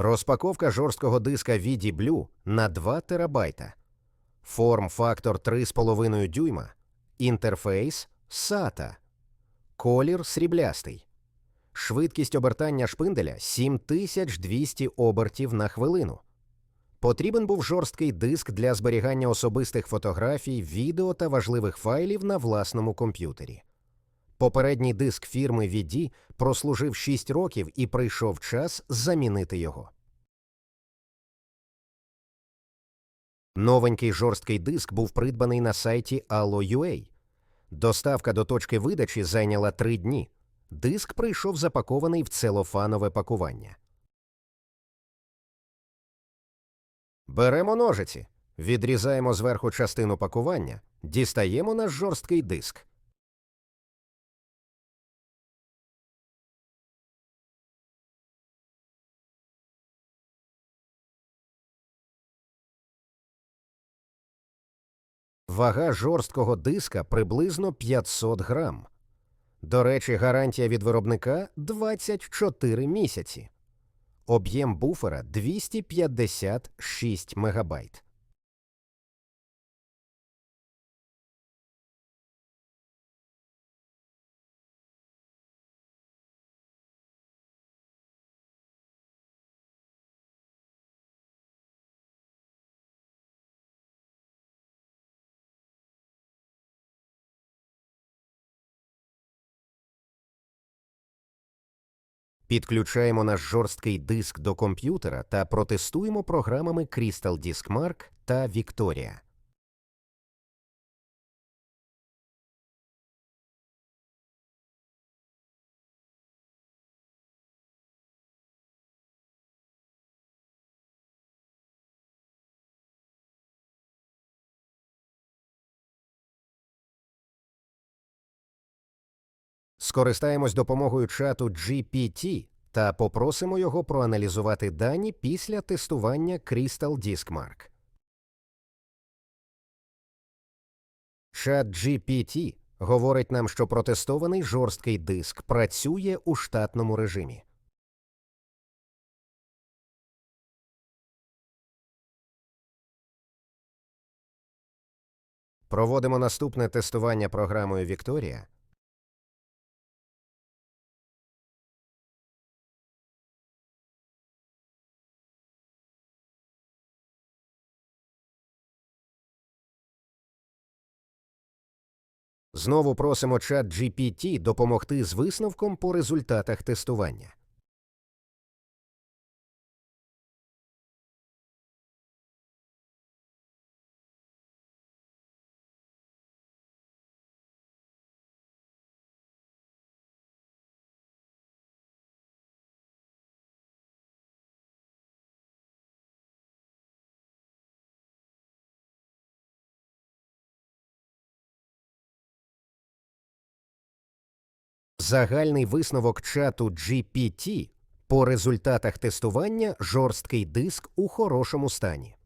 Розпаковка жорсткого диска VD Blue на 2 терабайта. Форм-фактор 3,5 дюйма. Інтерфейс SATA. Колір сріблястий. Швидкість обертання шпинделя 7200 обертів на хвилину. Потрібен був жорсткий диск для зберігання особистих фотографій, відео та важливих файлів на власному комп'ютері. Попередній диск фірми VD прослужив 6 років і прийшов час замінити його. Новенький жорсткий диск був придбаний на сайті Allo.ua. Доставка до точки видачі зайняла 3 дні. Диск прийшов запакований в целофанове пакування. Беремо ножиці, відрізаємо зверху частину пакування, дістаємо наш жорсткий диск. Вага жорсткого диска приблизно 500 грам. До речі, гарантія від виробника 24 місяці. Об'єм буфера 256 мегабайт. Підключаємо наш жорсткий диск до комп'ютера та протестуємо програмами Crystal Disk Mark та Victoria. Скористаємось допомогою чату GPT та попросимо його проаналізувати дані після тестування Crystal Disk Mark. Чат GPT говорить нам, що протестований жорсткий диск працює у штатному режимі. Проводимо наступне тестування програмою Victoria – Знову просимо чат GPT допомогти з висновком по результатах тестування. Загальний висновок чату GPT по результатах тестування жорсткий диск у хорошому стані.